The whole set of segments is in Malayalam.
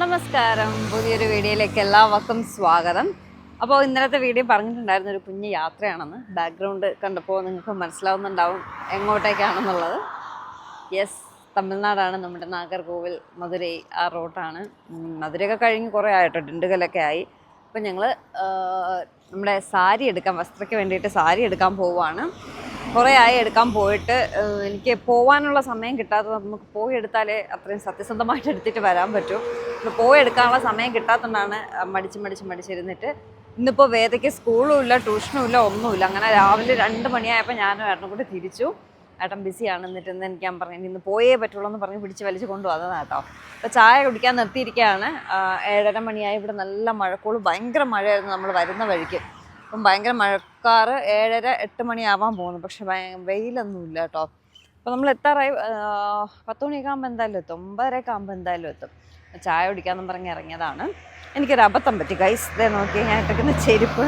നമസ്കാരം. പുതിയൊരു വീഡിയോയിലേക്ക് എല്ലാവർക്കും സ്വാഗതം. അപ്പോൾ ഇന്നലത്തെ വീഡിയോ പറഞ്ഞിട്ടുണ്ടായിരുന്ന ഒരു കുഞ്ഞു യാത്രയാണെന്ന് ബാക്ക്ഗ്രൗണ്ട് കണ്ടപ്പോൾ നിങ്ങൾക്ക് മനസ്സിലാവുന്നുണ്ടാവും എങ്ങോട്ടേക്കാണെന്നുള്ളത്. യെസ് തമിഴ്നാടാണ് നമ്മുടെ നാഗർകോവിൽ മധുരൈ ആ റോട്ടാണ്. മധുരയൊക്കെ കഴിഞ്ഞ് കുറേ ആയിട്ടോ ഡിണ്ടുകലൊക്കെ ആയി. അപ്പം ഞങ്ങൾ നമ്മുടെ സാരി എടുക്കാൻ വസ്ത്രയ്ക്ക് വേണ്ടിയിട്ട് സാരി എടുക്കാൻ പോവുകയാണ്. കുറേ ആയി എടുക്കാൻ പോയിട്ട് എനിക്ക് പോകാനുള്ള സമയം കിട്ടാത്തത് നമുക്ക് പോയി എടുത്താലേ അത്രയും സത്യസന്ധമായിട്ട് എടുത്തിട്ട് വരാൻ പറ്റൂ. അപ്പോൾ പോയി എടുക്കാനുള്ള സമയം കിട്ടാത്തതുകൊണ്ടാണ് മടിച്ച് മടിച്ച് മടിച്ചിരുന്നിട്ട്. ഇന്നിപ്പോൾ വേദയ്ക്ക് സ്കൂളും ഇല്ല ട്യൂഷനും ഇല്ല ഒന്നുമില്ല. അങ്ങനെ രാവിലെ രണ്ട് മണിയായപ്പോൾ ഞാനും ഏട്ടനും കൂടി തിരിച്ചു. ഏട്ടൻ ബിസിയാണ് എന്നിട്ട് ഇന്ന് എനിക്ക് ഞാൻ പറഞ്ഞു ഇന്ന് പോയേ പറ്റുള്ളൂ എന്ന് പറഞ്ഞ് പിടിച്ച് വലിച്ച് കൊണ്ടുവന്നതാണ് കേട്ടോ അപ്പോൾ ചായ കുടിക്കാൻ നിർത്തിയിരിക്കുകയാണ്. ഏഴര മണിയായി. ഇവിടെ നല്ല മഴക്കോൾ. ഭയങ്കര മഴയായിരുന്നു നമ്മൾ വരുന്ന വഴിക്ക്. അപ്പം ഭയങ്കര മഴക്കാറ് ഏഴര എട്ട് മണിയാവാൻ പോകുന്നു. പക്ഷെ വെയിലൊന്നുമില്ല കേട്ടോ അപ്പോൾ നമ്മൾ എത്താറായി പത്ത് മണിയൊക്കെ ആകുമ്പോൾ എന്തായാലും എത്തും. ഒമ്പതരയൊക്കെ ആകുമ്പോൾ എന്തായാലും എത്തും. ചായ കുടിക്കാമെന്നും പറഞ്ഞ് ഇറങ്ങിയതാണ്. എനിക്കൊരു അബദ്ധം പറ്റി ഗൈസ് ഇതേ നോക്കി ഞാൻ ഇട്ടിരിക്കുന്ന ചെരുപ്പ്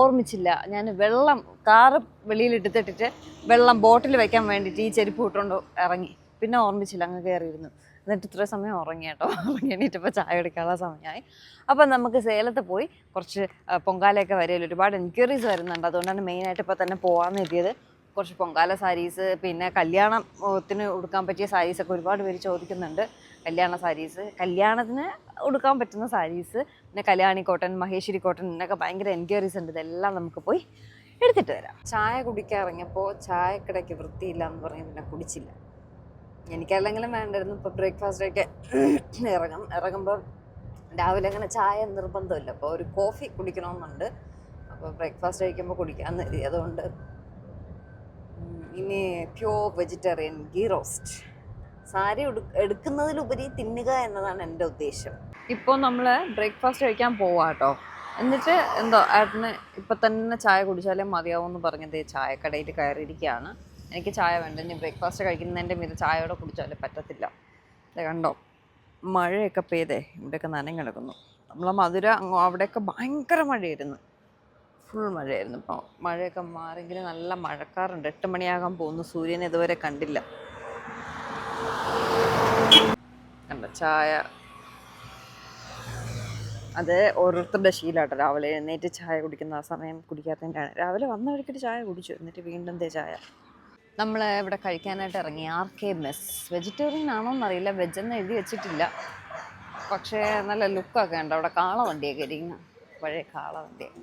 ഓർമ്മിച്ചില്ല. ഞാൻ വെള്ളം കാറ് വെളിയിൽ എടുത്തിട്ടിട്ട് വെള്ളം ബോട്ടിൽ വയ്ക്കാൻ വേണ്ടിയിട്ട് ഈ ചെരുപ്പ് ഇട്ടുകൊണ്ട് ഇറങ്ങി. പിന്നെ ഓർമ്മിച്ചില്ല അങ്ങ് കയറിയിരുന്നു. എന്നിട്ട് ഇത്ര സമയം ഉറങ്ങി കേട്ടോ. ഉറങ്ങി എണീറ്റപ്പോൾ ചായ എടുക്കാനുള്ള സമയമായി. അപ്പം നമുക്ക് സേലത്ത് പോയി കുറച്ച് പൊങ്കാലയൊക്കെ വരെയല്ലോ ഒരുപാട് എൻക്വയറീസ് വരുന്നുണ്ട്. അതുകൊണ്ടാണ് മെയിനായിട്ട് ഇപ്പോൾ തന്നെ പോകാമെന്ന് എത്തിയത് കുറച്ച് പൊങ്കാല സാരീസ് പിന്നെ കല്യാണത്തിന് ഉടുക്കാൻ പറ്റിയ സാരീസൊക്കെ ഒരുപാട് പേര് ചോദിക്കുന്നുണ്ട്. കല്യാണ സാരീസ് കല്യാണത്തിന് ഉടുക്കാൻ പറ്റുന്ന സാരീസ് പിന്നെ കല്യാണി കോട്ടൺ മഹേശ്വരി കോട്ടൺ എന്നൊക്കെ ഭയങ്കര എൻക്വയറീസ് ഉണ്ട്. ഇതെല്ലാം നമുക്ക് പോയി എടുത്തിട്ട് വരാം. ചായ കുടിക്കാൻ ഇറങ്ങിയപ്പോൾ ചായക്കിടയ്ക്ക് വൃത്തിയില്ല എന്ന് പറഞ്ഞ് പിന്നെ കുടിച്ചില്ല. എനിക്കല്ലെങ്കിലും വേണ്ടായിരുന്നു. ഇപ്പോൾ ബ്രേക്ക്ഫാസ്റ്റൊക്കെ ഇറങ്ങും. ഇറങ്ങുമ്പോൾ രാവിലെ അങ്ങനെ ചായ നിർബന്ധമില്ല. അപ്പോൾ ഒരു കോഫി കുടിക്കണമെന്നുണ്ട്. അപ്പോൾ ബ്രേക്ക്ഫാസ്റ്റ് കഴിക്കുമ്പോൾ കുടിക്കാമെന്ന് അതുകൊണ്ട് ഇനി പ്യോർ വെജിറ്റേറിയൻ ഗീ റോസ്റ്റ് സാരി എടുക്കുന്നതിലുപരി തിന്നുക എന്നതാണ് എന്റെ ഉദ്ദേശം. ഇപ്പോൾ നമ്മൾ ബ്രേക്ക്ഫാസ്റ്റ് കഴിക്കാൻ പോവാ കേട്ടോ എന്നിട്ട് എന്തോ ഏട്ടന് ഇപ്പം തന്നെ ചായ കുടിച്ചാലേ മതിയാവും എന്ന് പറഞ്ഞത് ചായക്കടയിൽ കയറിയിരിക്കുകയാണ് എനിക്ക് ചായ വേണ്ട. ഇനി ബ്രേക്ക്ഫാസ്റ്റ് കഴിക്കുന്നതിന്റെ മീത് ചായയോടെ കുടിച്ചാലേ പറ്റത്തില്ല. ദേ കണ്ടോ? മഴയൊക്കെ പെയ്തേ ഇവിടെയൊക്കെ നനഞ്ഞ് കിടക്കുന്നു. നമ്മളെ മധുര അവിടെയൊക്കെ ഭയങ്കര മഴയായിരുന്നു. ഫുൾ മഴയായിരുന്നു ഇപ്പോൾ മഴയൊക്കെ മാറിയെങ്കിൽ നല്ല മഴക്കാറുണ്ട്. എട്ട് മണിയാകാൻ പോകുന്നു. സൂര്യനെ ഇതുവരെ കണ്ടില്ല. കണ്ട? ചായ. അത് ഓരോരുത്തരുടെ ശീലമാട്ടോ. രാവിലെ എഴുന്നേറ്റ് ചായ കുടിക്കുന്ന ആ സമയം കുടിക്കാത്തതിന്റെയാണ് രാവിലെ വന്ന വഴിക്കിട്ട് ചായ കുടിച്ചു. എന്നിട്ട് വീണ്ടും ദേ ചായ. നമ്മൾ ഇവിടെ കഴിക്കാനായിട്ട് ഇറങ്ങി. ആർ കെ മെസ് വെജിറ്റേറിയൻ ആണോ എന്നറിയില്ല വെജെന്ന് എഴുതി വെച്ചിട്ടില്ല. പക്ഷേ നല്ല ലുക്കൊക്കെ ഉണ്ട്. അവിടെ കാള വണ്ടിയൊക്കെ ഇരിക്കുന്നു. പഴയ കാള വണ്ടിയൊക്കെ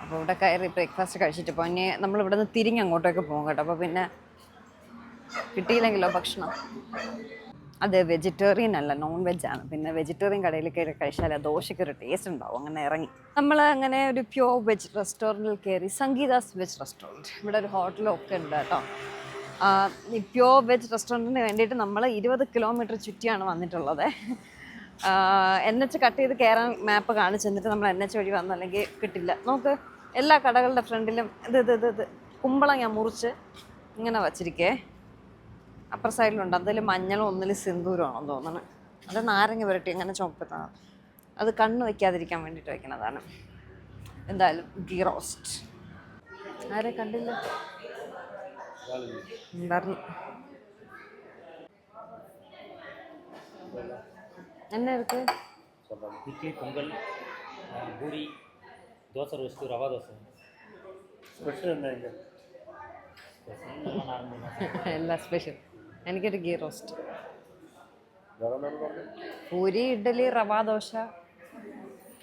അപ്പോൾ ഇവിടെ കയറി ബ്രേക്ക്ഫാസ്റ്റ് കഴിച്ചിട്ട് ഇപ്പോൾ ഇനി നമ്മൾ ഇവിടെ നിന്ന് തിരിഞ്ഞ് അങ്ങോട്ടേക്ക് പോകും കേട്ടോ. അപ്പോൾ പിന്നെ കിട്ടിയില്ലെങ്കിലോ ഭക്ഷണം? അത് വെജിറ്റേറിയൻ അല്ല നോൺ വെജ് ആണ്. പിന്നെ വെജിറ്റേറിയൻ കടയിൽ കയറി കഴിച്ചാൽ ദോശയ്ക്ക് ഒരു ടേസ്റ്റ് ഉണ്ടാവും അങ്ങനെ ഇറങ്ങി. നമ്മൾ അങ്ങനെ ഒരു പ്യോർ വെജ് റെസ്റ്റോറന്റിൽ കയറി സംഗീതാസ് വെജ് റെസ്റ്റോറന്റ് ഇവിടെ ഒരു ഹോട്ടലൊക്കെ ഉണ്ട് കേട്ടോ. പ്യോർ വെജ് റെസ്റ്റോറന്റിന് വേണ്ടിയിട്ട് നമ്മൾ ഇരുപത് കിലോമീറ്റർ ചുറ്റിയാണ് വന്നിട്ടുള്ളത്. എൻ എച്ച് കട്ട് ചെയ്ത് കയറാൻ മാപ്പ് കാണിച്ചു തന്നിട്ട് നമ്മൾ എൻ എച്ച് വഴി വന്നല്ലെങ്കിൽ കിട്ടില്ല. നമുക്ക് എല്ലാ കടകളുടെ ഫ്രണ്ടിലും ഇത് ഇത് ഇത് ഇത്. കുമ്പളം ഞാൻ മുറിച്ച് ഇങ്ങനെ വച്ചിരിക്കേ. അപ്പുറ സൈഡിലുണ്ട് അതിൽ മഞ്ഞളും ഒന്നിൽ സിന്ദൂരമാണെന്ന് തോന്നുന്നു അത് നാരങ്ങ പുരട്ടി അങ്ങനെ ചുമക്കുന്നതാണ് അത് കണ്ണ് വയ്ക്കാതിരിക്കാൻ വേണ്ടിയിട്ട് വെക്കുന്നതാണ് എന്തായാലും ഗീ റോസ്റ്റ് ആരെ കണ്ടില്ല ഉണ്ടായിരുന്നു என்ன இருக்கு சொல்லலாம் இட்லி பொங்கல் அஹ், பூரி தோசை ரோஸ்ட்டு ரவா தோசை സ്പെഷ്യൽ എന്താ ഇതിന്റെ? ஸ்பெஷல் நார்மல் தான் എല്ലാം സ്പെഷ്യൽ എനിക്കൊരു ഗീ റോസ്റ്റ് വേറെ എന്താണ് പറഞ്ഞത്? പൂരി ഇഡ്ഡലി റവാ ദോശ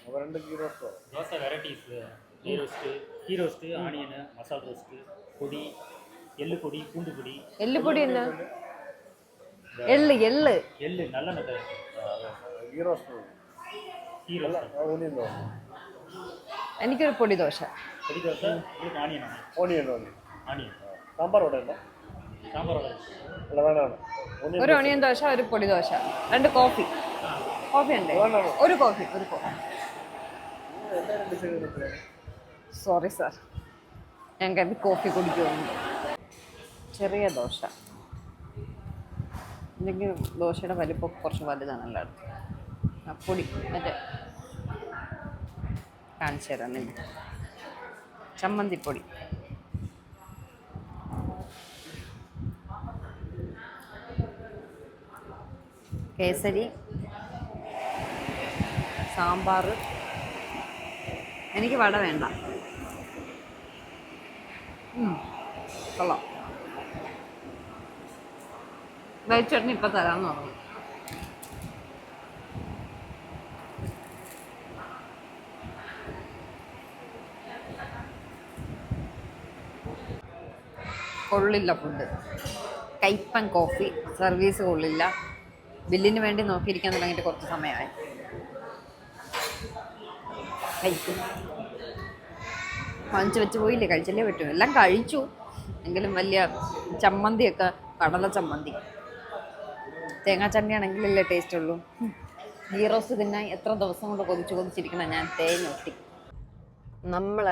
അവ രണ്ട് ghee റോസ്റ്റോ dosa varieties ghee roast ghee roast onion மசால் ரோஸ்ட்டு பொடி எள்ளு பொடி பூண்டு பொடி എല്ലുപൊടി എന്നാ എള്ള് എള്ള് எள்ளு நல்லெண்ணெய் தயார் ഗീ റോസ്റ്റോ கீ ரோஸ்ட் ഓണിയൻ തോന്നി എനിക്കൊരു പൊടി ദോശ பொடி தோசை உங்களுக்கு ஆனியன் ഓണിയൻ തോന്നി ஆனியன் സാമ്പാർ ഇവിടെ ഉണ്ടോ ഒരു ഒണിയൻ ദോശ ഒരു പൊടി ദോശ. രണ്ട് കോഫി. കോഫി ഉണ്ട്? ഒരു കോഫി ഒരു കോഫി. സോറി സാർ ഞാൻ കരുതി കോഫി കുടിക്കുന്നു ചെറിയ ദോശ. അല്ലെങ്കിൽ ദോശയുടെ വലിപ്പം കുറച്ച് വലുതാണല്ലോ ആ പൊടി മറ്റേ കാണിച്ചു തരാം ചമ്മന്തിപ്പൊടി. കേസരി സാമ്പാർ എനിക്ക് വട വേണ്ട. കൊള്ളാം. വൈച്ചേട്ടന് ഇപ്പം തരാമെന്ന് പറഞ്ഞു. കൊള്ളില്ല ഫുഡ് കയ്പൻ കോഫി സർവീസ് കൊള്ളില്ല. ബില്ലിന് വേണ്ടി നോക്കിയിരിക്കാൻ തുടങ്ങിയിട്ട് കുറച്ച് സമയമായി. കഴിക്കും. വാങ്ങിച്ചു വെച്ച് പോയില്ലേ? കഴിച്ചല്ലേ പറ്റൂ. എല്ലാം കഴിച്ചു. എങ്കിലും വലിയ ചമ്മന്തിയൊക്കെ കടല ചമ്മന്തി. തേങ്ങാ ചമ്മന്തി ടേസ്റ്റ് ഉള്ളൂ ഹീറോസ് തിന്നാൻ എത്ര ദിവസം കൊണ്ട് കൊതിച്ച് കൊതിച്ചിരിക്കണം ഞാൻ തേങ്ങൊട്ടി നമ്മൾ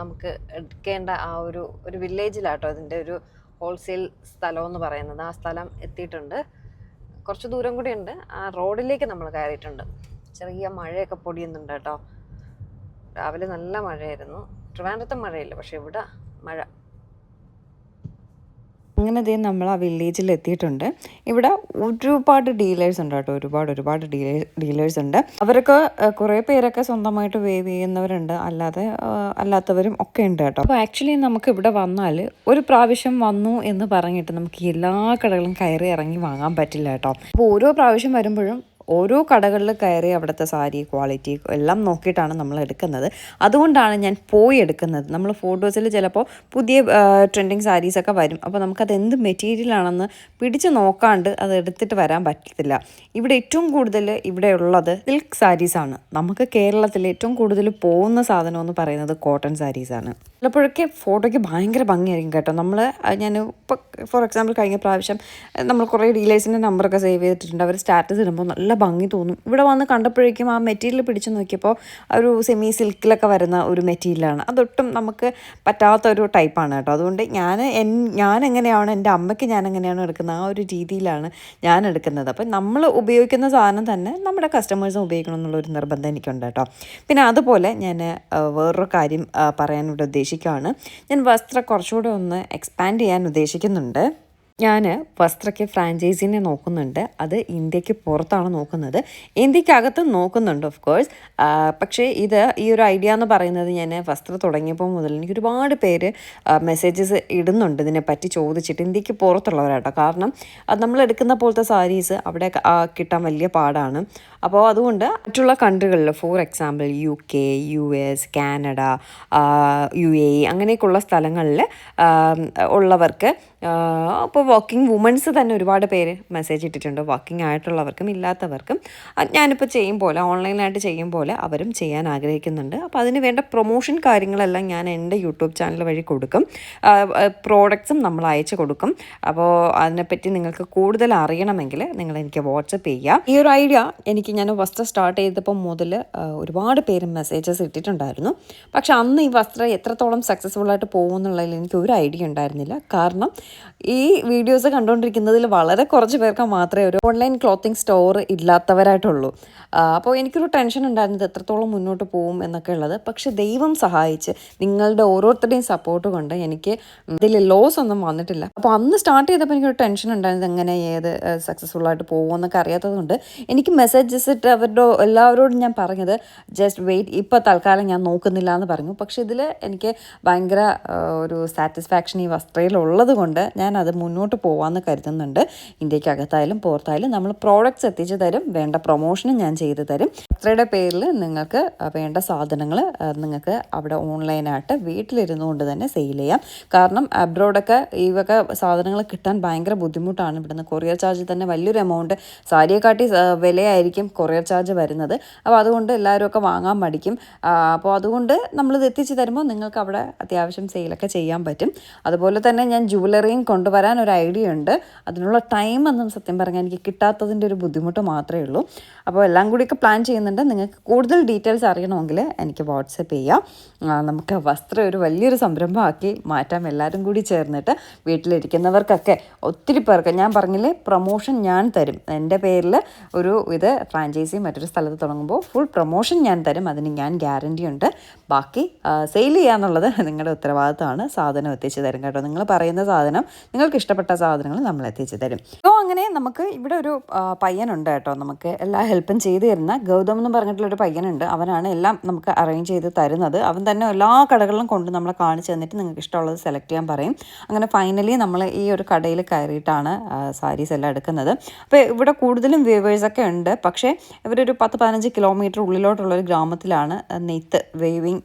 നമുക്ക് എടുക്കേണ്ട ആ ഒരു ഒരു വില്ലേജിലാട്ടോ അതിന്റെ ഒരു ഹോൾസെയിൽ സ്ഥലം എന്ന് പറയുന്നത്. ആ സ്ഥലം എത്തിയിട്ടുണ്ട്. കുറച്ച് ദൂരം കൂടി ഉണ്ട്. ആ റോഡിലേക്ക് നമ്മൾ കയറിയിട്ടുണ്ട്. ചെറിയ മഴയൊക്കെ പൊടിയുന്നുണ്ട് കേട്ടോ. രാവിലെ നല്ല മഴയായിരുന്നു. ട്രിവാൻഡ്രത്തെ മഴയില്ല പക്ഷെ ഇവിടെ മഴ. അങ്ങനെ ദേ നമ്മൾ ആ വില്ലേജിൽ എത്തിയിട്ടുണ്ട് ഇവിടെ ഒരുപാട് ഡീലേഴ്സ് ഉണ്ട് കേട്ടോ. ഒരുപാട് ഒരുപാട് ഡീലേ ഡീലേഴ്സ് ഉണ്ട്. അവരൊക്കെ കുറേ പേരൊക്കെ സ്വന്തമായിട്ട് വേവ് ചെയ്യുന്നവരുണ്ട്. അല്ലാതെ അല്ലാത്തവരും ഒക്കെ ഉണ്ട് കേട്ടോ. അപ്പോൾ ആക്ച്വലി നമുക്ക് ഇവിടെ വന്നാൽ ഒരു പ്രാവശ്യം വന്നു എന്ന് പറഞ്ഞിട്ട് നമുക്ക് എല്ലാ കടകളും കയറി ഇറങ്ങി വാങ്ങാൻ പറ്റില്ല കേട്ടോ. അപ്പോൾ ഓരോ പ്രാവശ്യം വരുമ്പോഴും ഓരോ കടകളിൽ കയറി അവിടുത്തെ സാരി ക്വാളിറ്റി എല്ലാം നോക്കിയിട്ടാണ് നമ്മൾ എടുക്കുന്നത്. അതുകൊണ്ടാണ് ഞാൻ പോയി എടുക്കുന്നത്. നമ്മൾ ഫോട്ടോസിൽ ചിലപ്പോൾ പുതിയ ട്രെൻഡിങ് സാരീസൊക്കെ വരും. അപ്പോൾ നമുക്കത് എന്ത് മെറ്റീരിയലാണെന്ന് പിടിച്ച് നോക്കാണ്ട് അത് എടുത്തിട്ട് വരാൻ പറ്റത്തില്ല. ഇവിടെ ഏറ്റവും കൂടുതൽ ഇവിടെ ഉള്ളത് സിൽക്ക് സാരീസാണ് നമുക്ക് കേരളത്തിൽ ഏറ്റവും കൂടുതൽ പോകുന്ന സാധനം എന്ന് പറയുന്നത് കോട്ടൺ സാരീസാണ് ചിലപ്പോഴൊക്കെ ഫോട്ടോയ്ക്ക് ഭയങ്കര ഭംഗിയായിരിക്കും കേട്ടോ. നമ്മൾ ഞാൻ ഇപ്പോൾ ഫോർ എക്സാമ്പിൾ കഴിഞ്ഞ പ്രാവശ്യം നമ്മൾ കുറേ ഡീലേഴ്സിന്റെ നമ്പറൊക്കെ സേവ് ചെയ്തിട്ടുണ്ട്. അവർ സ്റ്റാറ്റസ് ഇടുമ്പോൾ നല്ല ഭംഗി തോന്നും. ഇവിടെ വന്ന് കണ്ടപ്പോഴേക്കും ആ മെറ്റീരിയൽ പിടിച്ച് നോക്കിയപ്പോൾ ഒരു സെമി സിൽക്കിലൊക്കെ വരുന്ന ഒരു മെറ്റീരിയലാണ് അതൊട്ടും നമുക്ക് പറ്റാത്ത ഒരു ടൈപ്പാണ് കേട്ടോ. അതുകൊണ്ട് ഞാൻ എൻ ഞാൻ എങ്ങനെയാണ് എന്റെ അമ്മയ്ക്ക് ഞാൻ എങ്ങനെയാണ് എടുക്കുന്നത് ആ ഒരു രീതിയിലാണ് ഞാൻ എടുക്കുന്നത്. അപ്പം നമ്മൾ ഉപയോഗിക്കുന്ന സാധനം തന്നെ നമ്മുടെ കസ്റ്റമേഴ്സും ഉപയോഗിക്കണം എന്നുള്ളൊരു നിർബന്ധം എനിക്കുണ്ട് കേട്ടോ. പിന്നെ അതുപോലെ ഞാൻ വേറൊരു കാര്യം പറയാൻ ഇവിടെ ഉദ്ദേശിക്കുകയാണ് ഞാൻ വസ്ത്രം കുറച്ചുകൂടെ ഒന്ന് എക്സ്പാൻഡ് ചെയ്യാൻ ഉദ്ദേശിക്കുന്നുണ്ട്. ഞാൻ വസ്ത്രയ്ക്ക് ഫ്രാഞ്ചൈസിനെ നോക്കുന്നുണ്ട്. അത് ഇന്ത്യയ്ക്ക് പുറത്താണ് നോക്കുന്നത്. ഇന്ത്യക്കകത്ത് നോക്കുന്നുണ്ട് ഓഫ് കോഴ്സ് പക്ഷേ ഇത് ഈ ഒരു ഐഡിയ എന്ന് പറയുന്നത് ഞാൻ വസ്ത്രം തുടങ്ങിയപ്പോൾ മുതൽ എനിക്ക് ഒരുപാട് പേര് മെസ്സേജസ് ഇടുന്നുണ്ട് ഇതിനെപ്പറ്റി ചോദിച്ചിട്ട്. ഇന്ത്യയ്ക്ക് പുറത്തുള്ളവരാട്ടോ. കാരണം അത് നമ്മൾ എടുക്കുന്ന പോലത്തെ സാരീസ് അവിടെ കിട്ടാൻ വലിയ പാടാണ്. അപ്പോൾ അതുകൊണ്ട് മറ്റുള്ള കൺട്രികളിൽ for example U K U S Canada U A അങ്ങനെയൊക്കെയുള്ള സ്ഥലങ്ങളിൽ ഉള്ളവർക്ക് അപ്പോൾ വർക്കിംഗ് വുമൻസ് തന്നെ ഒരുപാട് പേര് മെസ്സേജ് ഇട്ടിട്ടുണ്ട്. വർക്കിംഗ് ആയിട്ടുള്ളവർക്കും ഇല്ലാത്തവർക്കും. ഞാനിപ്പോൾ ചെയ്യും പോലെ ഓൺലൈനായിട്ട് ചെയ്യും പോലെ അവരും ചെയ്യാൻ ആഗ്രഹിക്കുന്നുണ്ട്. അപ്പോൾ അതിന് വേണ്ട പ്രൊമോഷൻ കാര്യങ്ങളെല്ലാം ഞാൻ എന്റെ യൂട്യൂബ് ചാനൽ വഴി കൊടുക്കും. പ്രോഡക്ട്സും നമ്മൾ അയച്ചു കൊടുക്കും. അപ്പോൾ അതിനെപ്പറ്റി നിങ്ങൾക്ക് കൂടുതൽ അറിയണമെങ്കിൽ നിങ്ങൾ എനിക്ക് വാട്സപ്പ് ചെയ്യുക ഈ ഒരു ഐഡിയ എനിക്ക് ഞാൻ വസ്ത്രം സ്റ്റാർട്ട് ചെയ്തപ്പോൾ മുതൽ ഒരുപാട് പേര് മെസ്സേജസ് ഇട്ടിട്ടുണ്ടായിരുന്നു. പക്ഷെ അന്ന് ഈ വസ്ത്രം എത്രത്തോളം സക്സസ്ഫുൾ ആയിട്ട് പോകുമെന്നുള്ളതിൽ എനിക്ക് ഒരു ഐഡിയ ഉണ്ടായിരുന്നില്ല. കാരണം ഈ വീഡിയോസ് കണ്ടുകൊണ്ടിരിക്കുന്നതിൽ വളരെ കുറച്ച് പേർക്ക് മാത്രമേ ഒരു ഓൺലൈൻ ക്ലോത്തിങ് സ്റ്റോർ ഇല്ലാത്തവരായിട്ടുള്ളൂ. അപ്പോൾ എനിക്കൊരു ടെൻഷൻ ഉണ്ടായിരുന്നത് എത്രത്തോളം മുന്നോട്ട് പോകും എന്നൊക്കെ ഉള്ളത്. പക്ഷെ ദൈവം സഹായിച്ച് നിങ്ങളുടെ ഓരോരുത്തരുടെയും സപ്പോർട്ട് കൊണ്ട് എനിക്ക് ഇതിൽ ലോസ് ഒന്നും വന്നിട്ടില്ല. അപ്പോൾ അന്ന് സ്റ്റാർട്ട് ചെയ്തപ്പോൾ എനിക്കൊരു ടെൻഷൻ ഉണ്ടായിരുന്നത് എങ്ങനെ ഏത് സക്സസ്ഫുൾ ആയിട്ട് പോകുമെന്നൊക്കെ അറിയാത്തതുകൊണ്ട് എനിക്ക് മെസ്സേജസ് ഇട്ട് അവരുടെ എല്ലാവരോടും ഞാൻ പറഞ്ഞത് ജസ്റ്റ് വെയിറ്റ് ഇപ്പോൾ തൽക്കാലം ഞാൻ നോക്കുന്നില്ല എന്ന് പറഞ്ഞു. പക്ഷേ ഇതിൽ എനിക്ക് ഭയങ്കര ഒരു സാറ്റിസ്ഫാക്ഷൻ ഈ വസ്ത്രയിലുള്ളത് കൊണ്ട് ഞാൻ ഞാനത് മുന്നോട്ട് പോകാമെന്ന് കരുതുന്നുണ്ട്. ഇന്ത്യക്കകത്തായാലും പുറത്തായാലും നമ്മൾ പ്രോഡക്റ്റ്സ് എത്തിച്ചു തരും. വേണ്ട പ്രൊമോഷനും ഞാൻ ചെയ്തു തരും. വസ്ത്രയുടെ പേരിൽ നിങ്ങൾക്ക് വേണ്ട സാധനങ്ങൾ നിങ്ങൾക്ക് അവിടെ ഓൺലൈനായിട്ട് വീട്ടിലിരുന്നു കൊണ്ട് തന്നെ സെയിൽ ചെയ്യാം. കാരണം അബ്രോഡൊക്കെ ഈ വക സാധനങ്ങൾ കിട്ടാൻ ഭയങ്കര ബുദ്ധിമുട്ടാണ്. ഇവിടുന്ന് കൊറിയർ ചാർജ് തന്നെ വലിയൊരു എമൗണ്ട് സാരിയെക്കാട്ടി വിലയായിരിക്കും കൊറിയർ ചാർജ് വരുന്നത്. അപ്പോൾ അതുകൊണ്ട് എല്ലാവരും ഒക്കെ വാങ്ങാൻ മടിക്കും. അപ്പോൾ അതുകൊണ്ട് നമ്മളിത് എത്തിച്ച് തരുമ്പോൾ നിങ്ങൾക്ക് അവിടെ അത്യാവശ്യം സെയിലൊക്കെ ചെയ്യാൻ പറ്റും. അതുപോലെ തന്നെ ഞാൻ ജുവലറിയും കൊണ്ടുവരാൻ ഒരു ഐഡിയ ഉണ്ട്. അതിനുള്ള ടൈം ഒന്നും സത്യം പറഞ്ഞാൽ എനിക്ക് കിട്ടാത്തതിന്റെ ഒരു ബുദ്ധിമുട്ട് മാത്രമേ ഉള്ളൂ. അപ്പോൾ എല്ലാം കൂടിയൊക്കെ പ്ലാൻ ചെയ്യുന്നുണ്ട്. ചെയ്യുന്നുണ്ട് നിങ്ങൾക്ക് കൂടുതൽ ഡീറ്റെയിൽസ് അറിയണമെങ്കിൽ എനിക്ക് വാട്സപ്പ് ചെയ്യാം. നമുക്ക് വസ്ത്രം ഒരു വലിയൊരു സംരംഭമാക്കി മാറ്റാം. എല്ലാവരും കൂടി ചേർന്നിട്ട് വീട്ടിലിരിക്കുന്നവർക്കൊക്കെ ഒത്തിരി പേർക്ക് ഞാൻ പറഞ്ഞില്ലേ പ്രൊമോഷൻ ഞാൻ തരും. എന്റെ പേരിൽ ഒരു ഇത് ഫ്രാഞ്ചൈസി മറ്റൊരു സ്ഥലത്ത് തുടങ്ങുമ്പോൾ ഫുൾ പ്രൊമോഷൻ ഞാൻ തരും. അതിന് ഞാൻ ഗ്യാരന്റി ഉണ്ട്. ബാക്കി സെയിൽ ചെയ്യാന്നുള്ളത് നിങ്ങളുടെ ഉത്തരവാദിത്തമാണ്. സാധനം എത്തിച്ചു തരും കേട്ടോ. നിങ്ങൾ പറയുന്ന സാധനം നിങ്ങൾക്ക് ഇഷ്ടപ്പെട്ട സാധനങ്ങൾ നമ്മൾ എത്തിച്ചു തരും. അങ്ങനെ നമുക്ക് ഇവിടെ ഒരു പയ്യനുണ്ട് കേട്ടോ. നമുക്ക് എല്ലാ ഹെൽപ്പും ചെയ്തു തരുന്ന ഗൗതം എന്ന് പറഞ്ഞിട്ടുള്ളൊരു പയ്യനുണ്ട്. അവനാണ് എല്ലാം നമുക്ക് അറേഞ്ച് ചെയ്ത് തരുന്നത്. അവൻ തന്നെ എല്ലാ കടകളിലും കൊണ്ട് നമ്മളെ കാണിച്ചു തന്നിട്ട് നിങ്ങൾക്ക് ഇഷ്ടമുള്ളത് സെലക്ട് ചെയ്യാൻ പറയും. അങ്ങനെ ഫൈനലി നമ്മൾ ഈ ഒരു കടയിൽ കയറിയിട്ടാണ് സാരീസ് എല്ലാം എടുക്കുന്നത്. അപ്പോൾ ഇവിടെ കൂടുതലും വേവേഴ്സൊക്കെ ഉണ്ട്. പക്ഷേ ഇവരൊരു പത്ത് പതിനഞ്ച് കിലോമീറ്റർ ഉള്ളിലോട്ടുള്ളൊരു ഗ്രാമത്തിലാണ് നെയ്ത്ത് വേവിങ്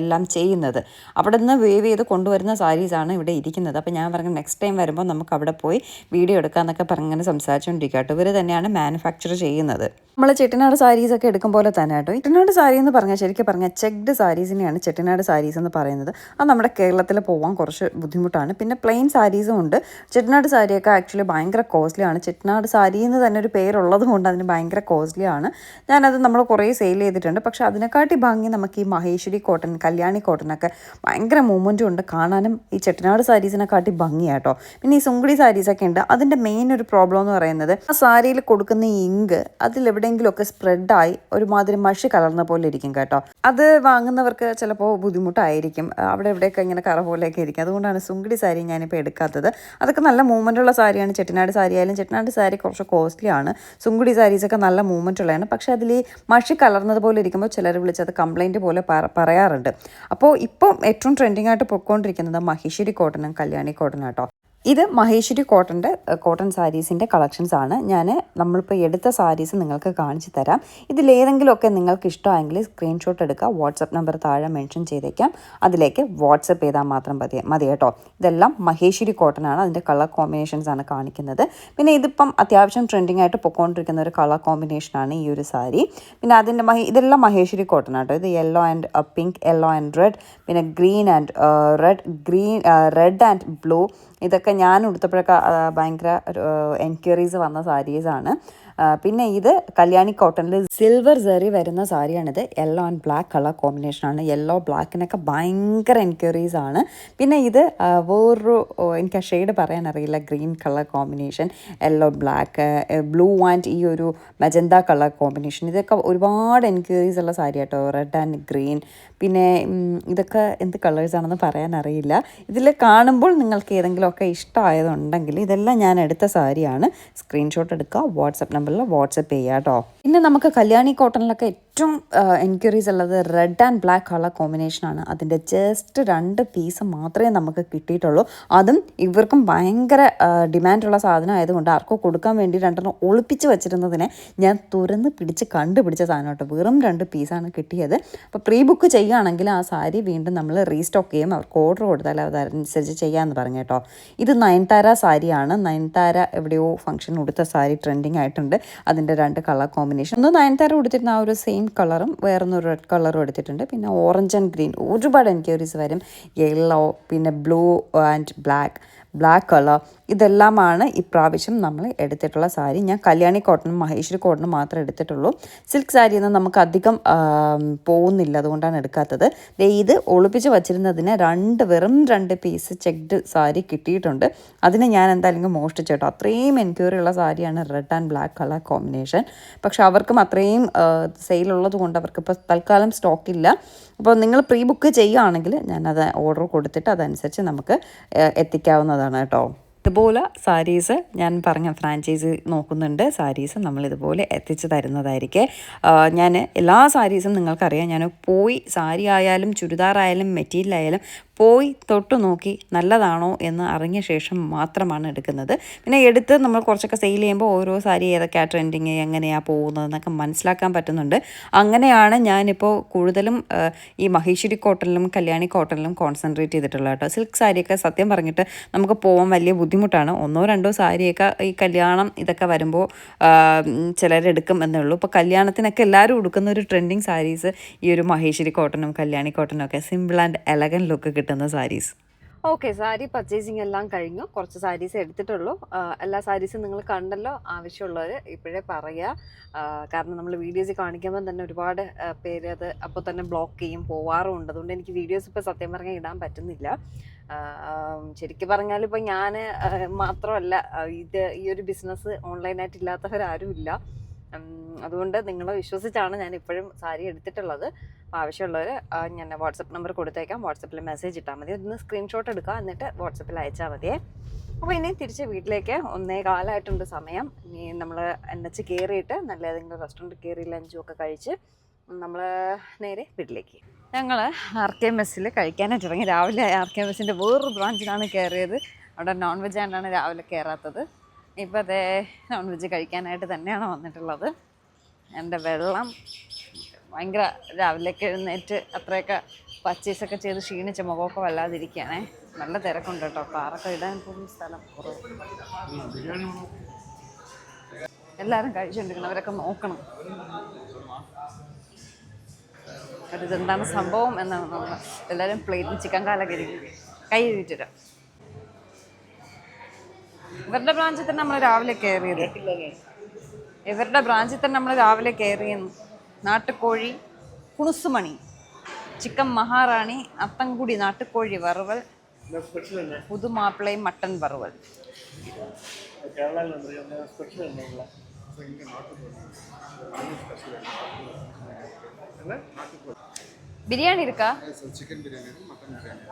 എല്ലാം ചെയ്യുന്നത്. അവിടെ നിന്ന് വേവ് ചെയ്ത് കൊണ്ടുവരുന്ന സാരീസാണ് ഇവിടെ ഇരിക്കുന്നത്. അപ്പോൾ ഞാൻ പറഞ്ഞു നെക്സ്റ്റ് ടൈം വരുമ്പോൾ നമുക്ക് അവിടെ പോയി വീഡിയോ എടുക്കാമെന്നൊക്കെ പറഞ്ഞങ്ങനെ സംസാരിച്ചുകൊണ്ടിരിക്കുക കേട്ടോ ഇവർ തന്നെയാണ് മാനുഫാക്ചർ ചെയ്യുന്നത്. നമ്മൾ ചെട്ടിനാട് സാരീസ് ഒക്കെ എടുക്കും പോലെ തന്നെ കേട്ടോ. ചെട്ടിനാട് സാരി എന്ന് പറഞ്ഞാൽ ശരിക്കും പറഞ്ഞാൽ ചെക്ക്ഡ് സാരീസിനെയാണ് ചെട്ടിനാട് സാരീസ് എന്ന് പറയുന്നത്. അത് നമ്മുടെ കേരളത്തിൽ പോകാൻ കുറച്ച് ബുദ്ധിമുട്ടാണ്. പിന്നെ പ്ലെയിൻ സാരീസും ഉണ്ട്. ചെട്ടിനാട് സാരിയൊക്കെ ആക്ച്വലി ഭയങ്കര കോസ്റ്റ്ലിയാണ് ചെട്ടിനാട് സാരി എന്ന് തന്നെ ഒരു പേരുള്ളത് കൊണ്ട് അതിന് ഭയങ്കര കോസ്റ്റ്ലിയാണ് ഞാനത് നമ്മൾ കുറേ സെയിൽ ചെയ്തിട്ടുണ്ട്. പക്ഷേ അതിനെക്കാട്ടി ഭംഗി നമുക്ക് ഈ മഹേശ്വരി കോട്ടൺ കല്യാണി കോട്ടനൊക്കെ ഭയങ്കര മൂവ്മെന്റും ഉണ്ട്. കാണാനും ഈ ചെട്ടിനാട് സാരീസിനെക്കാട്ടി ഭംഗിയാട്ടോ പിന്നെ ഈ സുങ്കുടി സാരീസൊക്കെ ഉണ്ട്. അതിന്റെ മെയിൻ ഒരു പ്രോബ്ലം എന്ന് പറയുന്നത് ആ സാരിയിൽ കൊടുക്കുന്ന ഈ ഇങ്ക് അതിലെവിടെയെങ്കിലുമൊക്കെ സ്പ്രെഡായി ഒരുമാതിരി മഷി കലർന്ന പോലെ ഇരിക്കും കേട്ടോ. അത് വാങ്ങുന്നവർക്ക് ചിലപ്പോൾ ബുദ്ധിമുട്ടായിരിക്കും. അവിടെ എവിടെയൊക്കെ ഇങ്ങനെ കറ പോലെയൊക്കെ ഇരിക്കും. അതുകൊണ്ടാണ് സുങ്കിടി സാരി ഞാനിപ്പോൾ എടുക്കാത്തത്. അതൊക്കെ നല്ല മൂവ്മെന്റ് ഉള്ള സാരിയാണ്. ചെട്ടിനാട് സാരി ആയാലും ചെട്ടിനാട് സാരി കുറച്ച് കോസ്റ്റ്ലി ആണ്. സുങ്കുടി സാരീസൊക്കെ നല്ല മൂവ്മെന്റ് ഉള്ളതാണ്. പക്ഷേ അതിൽ ഈ മഷി കലർന്നത് പോലെ ഇരിക്കുമ്പോൾ ചിലർ വിളിച്ചത് കംപ്ലൈന്റ് പോലെ പറയാറുണ്ട്. അപ്പോൾ ഇപ്പം ഏറ്റവും ട്രെൻഡിങ് ആയിട്ട് പൊയ്ക്കൊണ്ടിരിക്കുന്നത് മഹേശ്വരി കോട്ടനും കല്യാണി കോട്ടനും കേട്ടോ. ഇത് മഹേശ്വരി കോട്ടന്റെ കോട്ടൺ സാരീസിന്റെ കളക്ഷൻസ് ആണ് ഞാൻ നമ്മളിപ്പോൾ എടുത്ത സാരീസ് നിങ്ങൾക്ക് കാണിച്ചു തരാം. ഇതിലേതെങ്കിലുമൊക്കെ നിങ്ങൾക്ക് ഇഷ്ടമായെങ്കിൽ സ്ക്രീൻഷോട്ട് എടുക്കുക വാട്സപ്പ് നമ്പർ താഴെ മെൻഷൻ ചെയ്തേക്കാം. അതിലേക്ക് വാട്സപ്പ് ചെയ്താൽ മാത്രം മതി മതി കേട്ടോ. ഇതെല്ലാം മഹേശ്വരി കോട്ടൺ ആണ് അതിന്റെ കളർ കോമ്പിനേഷൻസ് ആണ് കാണിക്കുന്നത്. പിന്നെ ഇതിപ്പം അത്യാവശ്യം ട്രെൻഡിങ് ആയിട്ട് പൊയ്ക്കൊണ്ടിരിക്കുന്ന ഒരു കളർ കോമ്പിനേഷനാണ് ഈ ഒരു സാരി. പിന്നെ അതിന്റെ മഹേ ഇതെല്ലാം മഹേശ്വരി കോട്ടൺ ആട്ടോ ഇത് yellow and pink yellow and red പിന്നെ green and red green red and blue ഇതൊക്കെ ഞാൻ ഉടുത്തപ്പോഴൊക്കെ ഭയങ്കര എൻക്വയറീസ് വന്ന സാരീസാണ് പിന്നെ ഇത് കല്യാണി കോട്ടണിൽ സിൽവർ സെറി വരുന്ന സാരിയാണിത് യെല്ലോ ആൻഡ് ബ്ലാക്ക് കളർ കോമ്പിനേഷനാണ് യെല്ലോ ബ്ലാക്കിനൊക്കെ ഭയങ്കര എൻക്വയറീസ് ആണ്. പിന്നെ ഇത് വേറൊരു എനിക്ക് ആ ഷെയ്ഡ് പറയാൻ അറിയില്ല. Green colour combination yellow black blue and ഈ ഒരു മജന്ത കളർ കോമ്പിനേഷൻ ഇതൊക്കെ ഒരുപാട് എൻക്വയറീസ് ഉള്ള സാരി കേട്ടോ റെഡ് ആൻഡ് ഗ്രീൻ പിന്നെ ഇതൊക്കെ എന്ത് കളേഴ്സാണെന്ന് പറയാൻ അറിയില്ല ഇതിൽ കാണുമ്പോൾ നിങ്ങൾക്ക് ഏതെങ്കിലുമൊക്കെ ഇഷ്ടമായതുണ്ടെങ്കിൽ ഇതെല്ലാം ഞാൻ എടുത്ത സാരിയാണ്. സ്ക്രീൻഷോട്ട് എടുക്കുക. വാട്സപ്പ് നമ്പറിൽ വാട്സപ്പ് ചെയ്യുക കേട്ടോ പിന്നെ നമുക്ക് കല്യാണി കോട്ടണിലൊക്കെ ഏറ്റവും എൻക്വയറീസ് ഉള്ളത് റെഡ് ആൻഡ് ബ്ലാക്ക് കളർ കോമ്പിനേഷനാണ് അതിന്റെ ജസ്റ്റ് രണ്ട് പീസ് മാത്രമേ നമുക്ക് കിട്ടിയിട്ടുള്ളൂ. അതും ഇവർക്കും ഭയങ്കര ഡിമാൻഡുള്ള സാധനം ആയതുകൊണ്ട് ആർക്കോ കൊടുക്കാൻ വേണ്ടി രണ്ടെണ്ണം ഒളിപ്പിച്ച് വെച്ചിരുന്നതിനെ ഞാൻ തുറന്ന് പിടിച്ച് കണ്ടുപിടിച്ച സാധനം കേട്ടോ വെറും രണ്ട് പീസാണ് കിട്ടിയത്. അപ്പോൾ പ്രീ ബുക്ക് ചെയ്യുകയാണെങ്കിൽ ആ സാരി വീണ്ടും നമ്മൾ റീസ്റ്റോക്ക് ചെയ്യും. അവർക്ക് ഓർഡർ കൊടുത്താൽ അതനുസരിച്ച് ചെയ്യാമെന്ന് പറഞ്ഞു കേട്ടോ. ഇത് നയൻതാര സാരിയാണ്. നയൻതാര എവിടെയോ ഫംഗ്ഷൻ ഉടുത്ത സാരി ട്രെൻഡിങ് ആയിട്ടുണ്ട്. അതിന്റെ രണ്ട് കളർ കോമ്പിനേഷൻ ഒന്ന് നയൻതാര ഉടുത്തിരുന്ന ആ ഒരു സെയിം കളറും വേറൊന്നൊരു റെഡ് കളറും എടുത്തിട്ടുണ്ട്. പിന്നെ ഓറഞ്ച് ആൻഡ് ഗ്രീൻ ഒരുപാട് എൻക്വയറീസ് വരും. യെല്ലോ പിന്നെ blue and black black colour ഇതെല്ലാമാണ് ഇപ്രാവശ്യം നമ്മൾ എടുത്തിട്ടുള്ള സാരി. ഞാൻ കല്യാണി കോട്ടണും മഹേശ്വരി കോട്ടണും മാത്രമേ എടുത്തിട്ടുള്ളൂ. സിൽക്ക് ഒന്നും നമുക്ക് അധികം പോകുന്നില്ല അതുകൊണ്ടാണ് എടുക്കാത്തത്. ഇത് ഒളിപ്പിച്ച് വച്ചിരുന്നതിന് രണ്ട് വെറും രണ്ട് പീസ് ചെക്ക്ഡ് സാരി കിട്ടിയിട്ടുണ്ട്. അതിനെ ഞാൻ എന്തായാലും മോഷ്ടിച്ചു കേട്ടോ. അത്രയും എൻക്വയറി ഉള്ള സാരിയാണ് red and black colour combination പക്ഷെ അവർക്കും അത്രയും സെയിലുള്ളത് കൊണ്ട് അവർക്ക് ഇപ്പോൾ തൽക്കാലം സ്റ്റോക്കില്ല അപ്പോൾ നിങ്ങൾ പ്രീ ബുക്ക് ചെയ്യുകയാണെങ്കിൽ ഞാനത് ഓർഡർ കൊടുത്തിട്ട് അതനുസരിച്ച് നമുക്ക് എത്തിക്കാവുന്നതാണ് കേട്ടോ. ഇതുപോലെ സാരീസ് ഞാൻ പറഞ്ഞ ഫ്രാഞ്ചൈസി നോക്കുന്നുണ്ട്. സാരീസ് നമ്മൾ ഇതുപോലെ എത്തിച്ചു തരുന്നതായിരിക്കും. ഞാൻ എല്ലാ സാരീസും നിങ്ങൾക്കറിയാം. ഞാൻ പോയി സാരി ആയാലും ചുരിദാർ ആയാലും മെറ്റീരിയൽ ആയാലും പോയി തൊട്ട് നോക്കി നല്ലതാണോ എന്ന് അറിഞ്ഞ ശേഷം മാത്രമാണ് എടുക്കുന്നത്. പിന്നെ എടുത്ത് നമ്മൾ കുറച്ചൊക്കെ സെയിൽ ചെയ്യുമ്പോൾ ഓരോ സാരി ഏതൊക്കെയാണ് ട്രെൻഡിങ് എങ്ങനെയാണ് പോകുന്നതെന്നൊക്കെ മനസ്സിലാക്കാൻ പറ്റുന്നുണ്ട്. അങ്ങനെയാണ് ഞാനിപ്പോൾ കൂടുതലും ഈ മഹേശ്വരി കോട്ടണിലും കല്യാണി കോട്ടണിലും കോൺസെൻട്രേറ്റ് ചെയ്തിട്ടുള്ളത് കേട്ടോ. സിൽക്ക് സാരിയൊക്കെ സത്യം പറഞ്ഞിട്ട് നമുക്ക് പോകാൻ വലിയ ബുദ്ധിമുട്ടാണ്. ഒന്നോ രണ്ടോ സാരിയൊക്കെ ഈ കല്യാണം ഇതൊക്കെ വരുമ്പോൾ ചിലരെടുക്കും എന്നേ ഉള്ളൂ. ഇപ്പോൾ കല്യാണത്തിനൊക്കെ എല്ലാവരും ഉടുക്കുന്ന ഒരു ട്രെൻഡിങ് സാരീസ് ഈ ഒരു മഹേശ്വരി കോട്ടനും കല്യാണി കോട്ടനും ഒക്കെ. സിമ്പിൾ ആൻഡ് എലഗൻ ലുക്ക് കിട്ടുന്ന സാരീസ്. ഓക്കെ സാരി പർച്ചേസിങ് എല്ലാം കഴിഞ്ഞു. കുറച്ച് സാരീസ് എടുത്തിട്ടുള്ളൂ. എല്ലാ സാരീസും നിങ്ങൾ കണ്ടല്ലോ. ആവശ്യമുള്ളവർ ഇപ്പോഴേ പറയുക കാരണം നമ്മൾ വീഡിയോസ് കാണിക്കുമ്പോൾ തന്നെ ഒരുപാട് പേര് അത് അപ്പോൾ തന്നെ ബ്ലോക്ക് ചെയ്യും പോവാറുമുണ്ട്. അതുകൊണ്ട് എനിക്ക് വീഡിയോസ് ഇപ്പോൾ സത്യം പറഞ്ഞാൽ ഇടാൻ പറ്റുന്നില്ല. ശരിക്കും പറഞ്ഞാൽ ഇപ്പോൾ ഞാൻ മാത്രമല്ല ഇത് ഈ ഒരു ബിസിനസ് ഓൺലൈനായിട്ട് ഇല്ലാത്തവരാരും ഇല്ല അതുകൊണ്ട് നിങ്ങളെ വിശ്വസിച്ചാണ് ഞാൻ ഇപ്പോഴും സാരി എടുത്തിട്ടുള്ളത്. ആവശ്യമുള്ളവർ ഞാൻ വാട്സപ്പ് നമ്പർ കൊടുത്തേക്കാം. വാട്സപ്പിൽ മെസ്സേജ് ഇട്ടാൽ മതി. ഒന്ന് സ്ക്രീൻഷോട്ട് എടുക്കുക എന്നിട്ട് വാട്സപ്പിൽ അയച്ചാൽ മതിയേ. അപ്പോൾ ഇനി തിരിച്ച് വീട്ടിലേക്ക് ഒന്നേ കാലമായിട്ടുണ്ട് സമയം. ഇനി നമ്മൾ എൻ കയറിയിട്ട് നല്ല ഏതെങ്കിലും റെസ്റ്റോറന്റ് കയറി ലഞ്ചും ഒക്കെ കഴിച്ച് നമ്മൾ നേരെ വീട്ടിലേക്ക്. ഞങ്ങൾ ആർ കെ എം എസ്സിൽ കഴിക്കാനായിട്ട് ഇറങ്ങി രാവിലെ ആർ കെ എം എസിന്റെ വേറൊരു ബ്രാഞ്ചിലാണ് കയറിയത് അവിടെ നോൺ വെജ് ആയിട്ടാണ് രാവിലെ കയറാത്തത് ഇപ്പോൾ അതേ നോൺ വെജ് കഴിക്കാനായിട്ട് തന്നെയാണ് വന്നിട്ടുള്ളത്. എന്റെ വെള്ളം ഭയങ്കര രാവിലെ എഴുന്നേറ്റ് അത്രയൊക്കെ പർച്ചേസൊക്കെ ചെയ്ത് ക്ഷീണിച്ച മുഖമൊക്കെ വല്ലാതിരിക്കുകയാണേ. നല്ല തിരക്കുണ്ട് കേട്ടോ. കാറൊക്കെ ഇടാൻ പോകുന്ന സ്ഥലം? കുറവ് എല്ലാവരും കഴിച്ചുകൊണ്ടിരിക്കണം അവരൊക്കെ നോക്കണം. ഒരു ഇതെന്താണ് സംഭവം എന്നാണ് നമ്മൾ എല്ലാവരും പ്ലേറ്റിൽ ചിക്കൻ കാലൊക്കെ ഇരിക്കും. കൈ കഴുകിട്ട് ഇവരുടെ ബ്രാഞ്ചിൽ തന്നെ നമ്മൾ രാവിലെ കയറിയത് ഇവരുടെ ബ്രാഞ്ചിൽ തന്നെ നമ്മൾ രാവിലെ കയറിയെന്ന് നാട്ടുകോഴി കുണുസുമണി ചിക്കൻ മഹാറാണി അത്തംകുടി നാട്ടുകോഴി വറുവൽ സ്പെഷ്യൽ തന്നെ പുതുമാപ്പിളയും മട്ടൻ വറുവൽ കേരളയിൽ എന്താ സ്പെഷ്യൽ തന്നെ ഉള്ള பிரியாணி இருக்கா சிக்கன் பிரியாணி இருக்கு மட்டன் பிரியாணி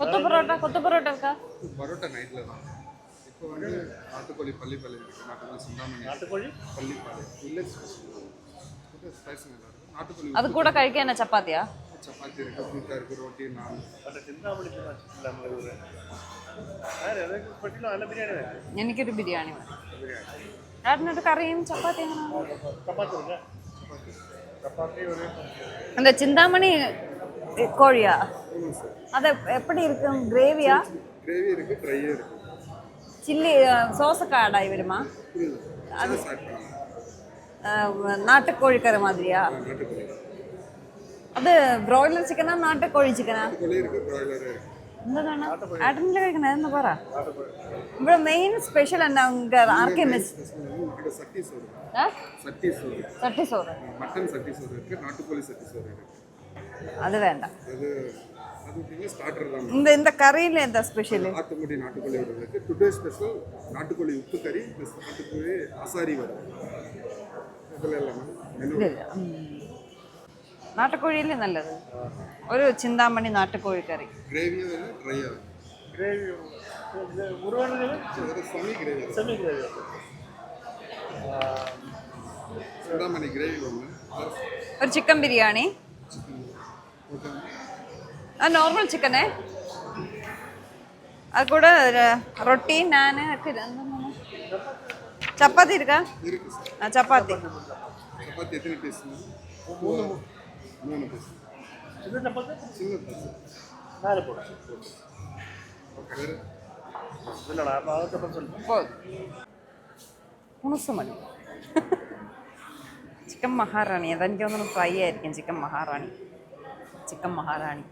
கொத்து பரோட்டா கொத்து பரோட்டா இருக்கா? பரோட்டா நைட்ல தான். இப்போ வந்து நாட்டுக்கோழி பள்ளிப்பாளையம் இருக்கு. நாட்டுக்கோழி சிந்தாமணி நாட்டுக்கோழி? பள்ளிப்பாளையம். வில்லேஜ் ஸ்பைஸ் நல்லா இருக்கும். நாட்டுக்கோழி அது கூட கழிக்க என்ன சப்பாத்தியா? சப்பாத்தி இருக்கு பூட்டா இருக்கு ரொட்டி நான் பட் சிந்தாமணி நம்மள ஒரு சிந்தாமணி கோழியா? அது எப்படி இருக்கும் கிரேவியா? கிரேவி இருக்கு ட்ரையும் இருக்கு. சில்லி சோசக்கா ஆட் ஆகி வருமா அது நாட்டுக்கோழிக்கறி மாதிரியா? அது ബ്രോയിലർ ചിക്കനാ നാട്ടുകോഴി ചിക്കനാ എന്താണ് ആട്ടനിലെ കഴിക്കണേ എന്ന് ഇവിടെ മെയിൻ സ്പെഷ്യൽ എന്നാ ആർക്കെ മിസ് சட்டி மட்டன் சட்டி சோறு இருக்கு நாட்டுக்கோழி சட்டி சோறு இருக்கு. அது அது எப்படின்னா ஸ்டார்டர் தான் இந்த இந்த கறியில் എന്താ ஸ்பெஷல் ஆத்துக்குடி நாட்டுக்கோழி இருக்குது டுடே ஸ்பெஷல் நாட்டுக்கோழி உப்பு கறி ப்ளஸ் நாட்டுக்கோழி அசாரி வரும் இதில் எல்லாமே மெனு നാട്ടുകോഴിയല്ലേ നല്ലത് ഒരു ചിന്താമണി നാട്ടുകോഴി കറി கிரேவியும் வேணும் ட்ரையாக வேணும் ഗ്രേവി ഇത് ഉരുവാണെങ്കിൽ ஒரு semi gravy semi gravy Chintamani gravy ஒன்று ഒരു ചിക്കൻ ബിരിയാണി சிக்கன் போட்டு ആ നോർമൽ ചിക്കനേ അത് കൂടെ റൊട്ടി നാൻ ഒക്കെ ചപ്പാത്തി ഇരിക്കാ ആ ചപ്പാത്തി ഉണുസ് മതി ചിക്കൻ മഹാറാണി അതെനിക്ക് തോന്നുന്നു ഫ്രൈ ആയിരിക്കും ചിക്കൻ മഹാറാണി ചിക്കൻ മഹാറാണി.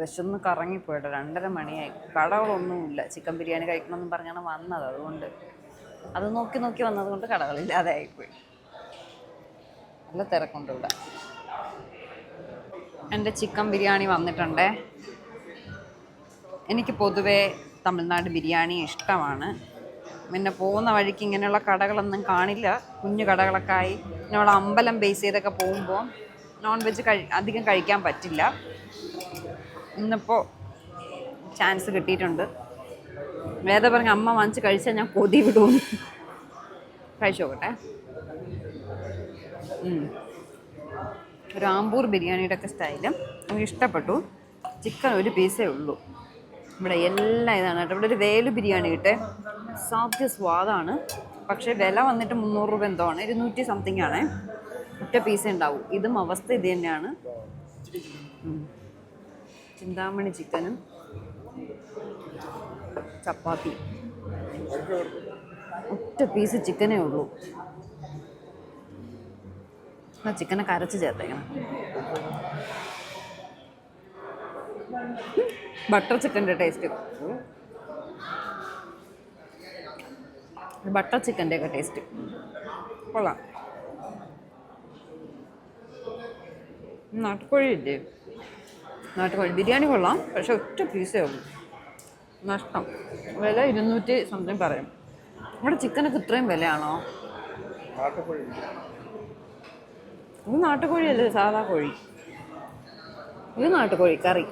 വിശന്ന് കറങ്ങിപ്പോയിട്ട് രണ്ടര മണിയായി. കടകളൊന്നുമില്ല. ചിക്കൻ ബിരിയാണി കഴിക്കണമെന്ന് പറഞ്ഞാണ് വന്നത് അതുകൊണ്ട്. അത് നോക്കി നോക്കി വന്നത് കൊണ്ട് കടകളില്ലാതെ ആയിപ്പോയി. നല്ല തിരക്കുണ്ട് ഇവിടെ. എന്റെ ചിക്കൻ ബിരിയാണി വന്നിട്ടുണ്ടേ. എനിക്ക് പൊതുവേ തമിഴ്നാട് ബിരിയാണി ഇഷ്ടമാണ്. പിന്നെ പോകുന്ന വഴിക്ക് ഇങ്ങനെയുള്ള കടകളൊന്നും കാണില്ല. കുഞ്ഞു കടകളൊക്കെ ആയി. ഇങ്ങനെയുള്ള അമ്പലം ബേസ് ചെയ്തൊക്കെ പോകുമ്പോൾ നോൺ വെജ് കഴി അധികം കഴിക്കാൻ പറ്റില്ല. ഇന്നിപ്പോൾ ചാൻസ് കിട്ടിയിട്ടുണ്ട്. വേറെ പറഞ്ഞ അമ്മ വാങ്ങിച്ച് കഴിച്ചാൽ ഞാൻ കൊതി വിടും. കഴിച്ചു നോക്കട്ടെ. ആമ്പൂർ ബിരിയാണിയുടെ ഒക്കെ സ്റ്റൈലും. എനിക്ക് ഇഷ്ടപ്പെട്ടു. ചിക്കൻ ഒരു പീസേ ഉള്ളൂ. ഇവിടെ എല്ലാം ഇതാണ് കേട്ടോ. ഇവിടെ ഒരു വേലു ബിരിയാണി കിട്ടെ. സാധ്യ സ്വാദാണ്. പക്ഷേ വില വന്നിട്ട് മുന്നൂറ് രൂപ എന്തോ ആണ്. ഇരുന്നൂറ്റി സംതിങ് ആണ്. ഒറ്റ പീസേ ഉണ്ടാവും. ഇതും അവസ്ഥ ഇത് തന്നെയാണ്. ചിന്താമണി ചിക്കനും. ചപ്പാത്തി. ഒറ്റ പീസ് ചിക്കനേ ഉള്ളൂ. ആ ചിക്കനെ കരച്ച് ചേർത്തേക്കണം. ബട്ടർ ചിക്കന്റെ ടേസ്റ്റ് ബട്ടർ ചിക്കന്റെ ഒക്കെ ടേസ്റ്റ് കൊള്ളാം. നാട്ടുകോഴി ഇല്ലേ നാട്ടുകോഴി. ബിരിയാണി കൊള്ളാം പക്ഷെ ഒറ്റ പീസേ ഉള്ളൂ. നഷ്ടം. വില ഇരുന്നൂറ്റി സംതിങ് പറയും. ഇവിടെ ചിക്കനൊക്കെ ഇത്രയും വിലയാണോ? ഇത് നാട്ടുകോഴിയല്ലേ സാധാ കോഴി? ഇത് നാട്ടുകോഴി കറി.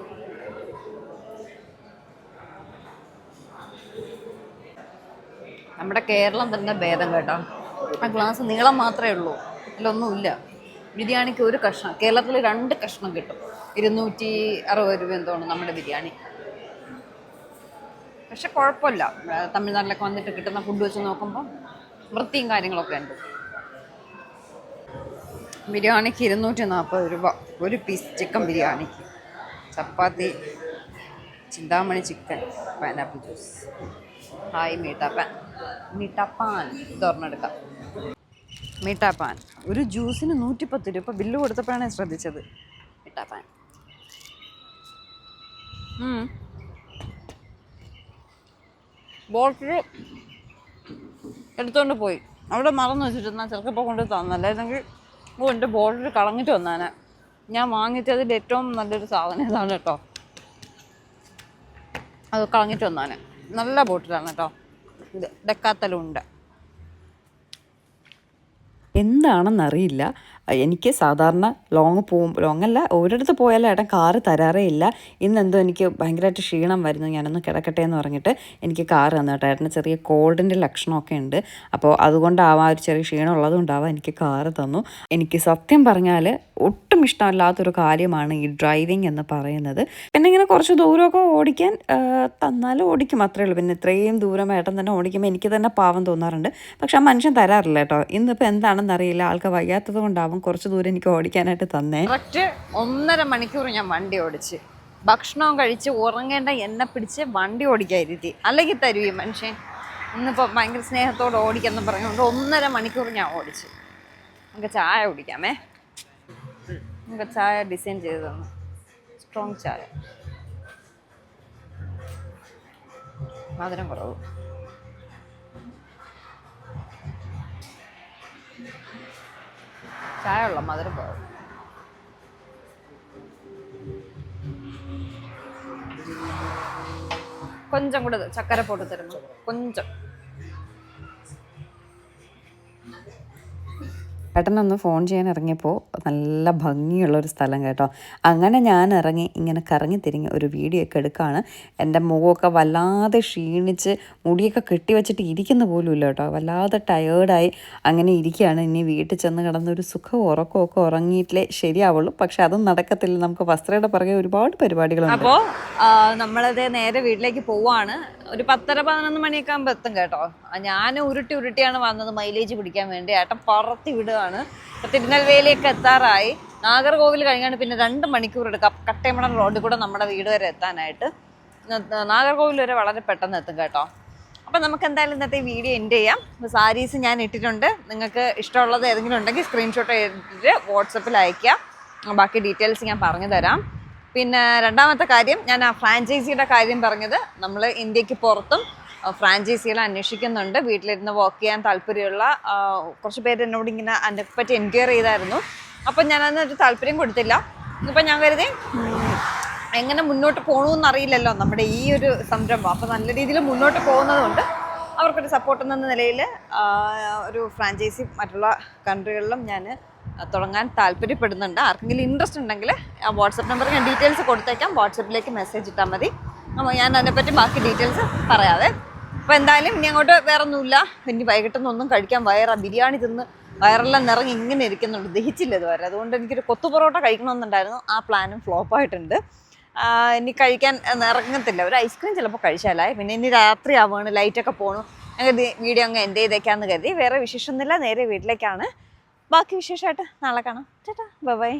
നമ്മുടെ കേരളം തന്നെ ഭേദം കേട്ടോ. ആ ഗ്ലാസ് നീളം മാത്രമേ ഉള്ളൂ. ഇതിലൊന്നുമില്ല. ബിരിയാണിക്ക് ഒരു കഷ്ണം കേരളത്തിൽ രണ്ട് കഷ്ണം കിട്ടും. ഇരുന്നൂറ്റി അറുപത് രൂപ എന്തോണ് നമ്മുടെ ബിരിയാണി. പക്ഷെ കുഴപ്പമില്ല. തമിഴ്നാട്ടിലൊക്കെ വന്നിട്ട് കിട്ടുന്ന ഫുഡ് വെച്ച് നോക്കുമ്പോൾ വൃത്തിയും കാര്യങ്ങളൊക്കെ ഉണ്ട്. ബിരിയാണിക്ക് ഇരുന്നൂറ്റി നാൽപ്പത് രൂപ ഒരു പീസ് ചിക്കൻ ബിരിയാണിക്ക്. Chapati Chintamani chicken pineapple juice hi മീട്ടാപ്പാൻ. മീട്ടാപ്പാൻ. തുറന്നെടുക്കാം മീട്ടാപ്പാൻ ഒരു ജ്യൂസിന് നൂറ്റിപ്പത്ത് രൂപ ബില്ല് കൊടുത്തപ്പോഴാണ് ശ്രദ്ധിച്ചത്. മീട്ടാപ്പാൻ ബോട്ടിൽ എടുത്തുകൊണ്ട് പോയി. അവിടെ മറന്നു വെച്ചിട്ട് ഞാൻ ചെറുക്കപ്പോൾ കൊണ്ട് തന്നല്ലായിരുന്നെങ്കിൽ ഓ എന്റെ ബോട്ടിൽ കളഞ്ഞിട്ട് വന്നാനെ. ഞാൻ വാങ്ങിച്ചതിൽ ഏറ്റവും നല്ലൊരു സാധനം ഇതാണ് കേട്ടോ. അത് കളഞ്ഞിട്ട് വന്നാനെ. നല്ല ബോട്ടിലാണ് കേട്ടോ. ഇത് ഡെക്കാത്തലുണ്ട്. എന്താണെന്നറിയില്ല. എനിക്ക് സാധാരണ ലോങ് പോകും ലോങ് അല്ല ഒരിടത്ത് പോയാലും ഏട്ടൻ കാറ് തരാറേ ഇല്ല. ഇന്നെന്തോ എനിക്ക് ഭയങ്കരമായിട്ട് ക്ഷീണം വരുന്നു ഞാനൊന്ന് കിടക്കട്ടെ എന്ന് പറഞ്ഞിട്ട് എനിക്ക് കാറ് തന്നു കേട്ടോ. ഏട്ടന് ചെറിയ കോൾഡിന്റെ ലക്ഷണമൊക്കെ ഉണ്ട്. അപ്പോൾ അതുകൊണ്ടാവാം ഒരു ചെറിയ ക്ഷീണം ഉള്ളതുകൊണ്ടാവാം എനിക്ക് കാറ് തന്നു. എനിക്ക് സത്യം പറഞ്ഞാൽ ഒട്ടും ഇഷ്ടമല്ലാത്തൊരു കാര്യമാണ് ഈ ഡ്രൈവിംഗ് എന്ന് പറയുന്നത്. പിന്നെ ഇങ്ങനെ കുറച്ച് ദൂരമൊക്കെ ഓടിക്കാൻ തന്നാലും ഓടിക്കും അത്രേ ഉള്ളൂ. പിന്നെ ഇത്രയും ദൂരം ഏട്ടൻ തന്നെ ഓടിക്കുമ്പോൾ എനിക്ക് തന്നെ പാവം തോന്നാറുണ്ട്. പക്ഷെ ആ മനുഷ്യൻ തരാറില്ല കേട്ടോ. ഇന്നിപ്പോൾ എന്താണെന്നറിയില്ല. ആൾക്ക് വയ്യാത്തത് കൊണ്ടാവും. കുറച്ച് ദൂരം എനിക്ക് ഓടിക്കാനായിട്ട് തന്നേ. കറക്റ്റ് ഒന്നര മണിക്കൂർ ഞാൻ വണ്ടി ഓടിച്ച്. ഭക്ഷണവും കഴിച്ച് ഉറങ്ങേണ്ട എന്നെ പിടിച്ച് വണ്ടി ഓടിക്കാതിരുത്തി അല്ലെങ്കിൽ തരുവേ മനുഷ്യൻ. ഇന്നിപ്പോൾ ഭയങ്കര സ്നേഹത്തോടെ ഓടിക്കാന്ന് പറഞ്ഞുകൊണ്ട് ഒന്നര മണിക്കൂർ ഞാൻ ഓടിച്ച്. നമുക്ക് ചായ കുടിക്കാമേ. നമുക്ക് ചായ ഡിസൈൻ ചെയ്ത് തന്നു. സ്ട്രോങ് ചായ. മധുരം കുറവ്. ചായ ഉള്ള മധുരം കുറവ് கொஞ்சம் கூட சக்கரை போட்டு தருமா கொஞ்சம் ഏട്ടനൊന്ന് ഫോൺ ചെയ്യാൻ ഇറങ്ങിയപ്പോൾ നല്ല ഭംഗിയുള്ള ഒരു സ്ഥലം കേട്ടോ. അങ്ങനെ ഞാൻ ഇറങ്ങി ഇങ്ങനെ കറങ്ങി തിരിഞ്ഞ് ഒരു വീഡിയോ ഒക്കെ എടുക്കുകയാണ് എന്റെ മുഖമൊക്കെ വല്ലാതെ ക്ഷീണിച്ച് മുടിയൊക്കെ കെട്ടി വെച്ചിട്ട് ഇരിക്കുന്ന പോലും ഇല്ല കേട്ടോ. വല്ലാതെ ടയേർഡായി അങ്ങനെ ഇരിക്കുകയാണ്. ഇനി വീട്ടിൽ ചെന്ന് കിടന്ന് ഒരു സുഖം ഉറക്കമൊക്കെ ഉറങ്ങിയിട്ടില്ലേ? ശരിയാവുള്ളൂ. പക്ഷെ അതും നടക്കത്തില്ല. നമുക്ക് വസ്ത്രയുടെ പുറകെ ഒരുപാട് പരിപാടികളുണ്ട്. അപ്പോൾ നമ്മളത് നേരെ വീട്ടിലേക്ക് പോവാണ്. ഒരു പത്തര പതിനൊന്ന് മണിയൊക്കെ ആകുമ്പോൾ എത്തും കേട്ടോ. ഞാൻ ഉരുട്ടി ഉരുട്ടിയാണ് വന്നത് മൈലേജ് പിടിക്കാൻ വേണ്ടി. ഏട്ടൻ പറത്തി വിടുകയാണ് ഇപ്പൊ തിരുനെൽവേലിയൊക്കെ എത്താറായി. നാഗർകോവിൽ കഴിഞ്ഞാണ് പിന്നെ രണ്ട് മണിക്കൂർ എടുക്കാം കട്ടയമടം റോഡിൽ കൂടെ നമ്മുടെ വീട് വരെ എത്താനായിട്ട്. നാഗർകോവിൽ വരെ വളരെ പെട്ടെന്ന് എത്തും കേട്ടോ. അപ്പം നമുക്ക് എന്തായാലും ഇന്നത്തെ വീഡിയോ എൻഡ് ചെയ്യാം. സാരീസ് ഞാൻ ഇട്ടിട്ടുണ്ട്. നിങ്ങൾക്ക് ഇഷ്ടമുള്ളത് ഏതെങ്കിലും ഉണ്ടെങ്കിൽ സ്ക്രീൻഷോട്ട് എടുത്തിട്ട് വാട്സപ്പിൽ അയയ്ക്കാം ബാക്കി ഡീറ്റെയിൽസ് ഞാൻ പറഞ്ഞു തരാം. പിന്നെ രണ്ടാമത്തെ കാര്യം ഞാൻ ആ ഫ്രാഞ്ചൈസിയുടെ കാര്യം പറഞ്ഞത് നമ്മൾ ഇന്ത്യയ്ക്ക് പുറത്തും ഫ്രാഞ്ചൈസികൾ അന്വേഷിക്കുന്നുണ്ട്. വീട്ടിലിരുന്ന് വർക്ക് ചെയ്യാൻ താല്പര്യമുള്ള കുറച്ച് പേര് എന്നോട് ഇങ്ങനെ അതിനെപ്പറ്റി എൻക്വയറി ചെയ്തായിരുന്നു. അപ്പം ഞാൻ ഒരു താല്പര്യം കൊടുത്തില്ല. ഇപ്പം ഞാൻ കരുതി എങ്ങനെ മുന്നോട്ട് പോകണമെന്ന് അറിയില്ലല്ലോ നമ്മുടെ ഈ ഒരു സംരംഭം. അപ്പോൾ നല്ല രീതിയിൽ മുന്നോട്ട് പോകുന്നതുകൊണ്ട് അവർക്കൊരു സപ്പോർട്ട് എന്ന നിലയിൽ ഒരു ഫ്രാഞ്ചൈസി മറ്റുള്ള കൺട്രികളിലും ഞാൻ തുടങ്ങാൻ താല്പര്യപ്പെടുന്നുണ്ട്. ആർക്കെങ്കിലും ഇൻട്രസ്റ്റ് ഉണ്ടെങ്കിൽ വാട്സപ്പ് നമ്പർ ഞാൻ ഡീറ്റെയിൽസ് കൊടുത്തേക്കാം. വാട്സപ്പിലേക്ക് മെസ്സേജ് ഇട്ടാൽ മതി. അപ്പോൾ ഞാൻ അതിനെപ്പറ്റി ബാക്കി ഡീറ്റെയിൽസ് പറയാവേ. അപ്പോൾ എന്തായാലും ഇനി അങ്ങോട്ട് വേറെ ഒന്നുമില്ല ഇനി വൈകിട്ടൊന്നും ഒന്നും കഴിക്കാൻ വയറാ. ബിരിയാണി തിന്ന് വയറെല്ലാം നിറങ്ങി ഇങ്ങനെ ഇരിക്കുന്നുണ്ട്. ദഹിച്ചില്ല ഇതുവരെ. അതുകൊണ്ട് എനിക്കൊരു കൊത്തു പൊറോട്ട കഴിക്കണമെന്നുണ്ടായിരുന്നു. ആ പ്ലാനും ഫ്ലോപ്പ് ആയിട്ടുണ്ട്. ഇനി കഴിക്കാൻ ഇറങ്ങത്തില്ല. ഒരു ഐസ്ക്രീം ചിലപ്പോൾ കഴിച്ചാലായി. പിന്നെ ഇനി രാത്രി ആവുകയാണ് ലൈറ്റൊക്കെ പോകണം അങ്ങനെ വീഡിയോ അങ്ങ് എന്റെ ചെയ്തേക്കാന്ന് കരുതി. വേറെ വിശേഷമൊന്നുമില്ല. നേരെ വീട്ടിലേക്കാണ്. ബാക്കി വിശേഷമായിട്ട് നാളെ കാണാം. ചേട്ടാ ബൈ.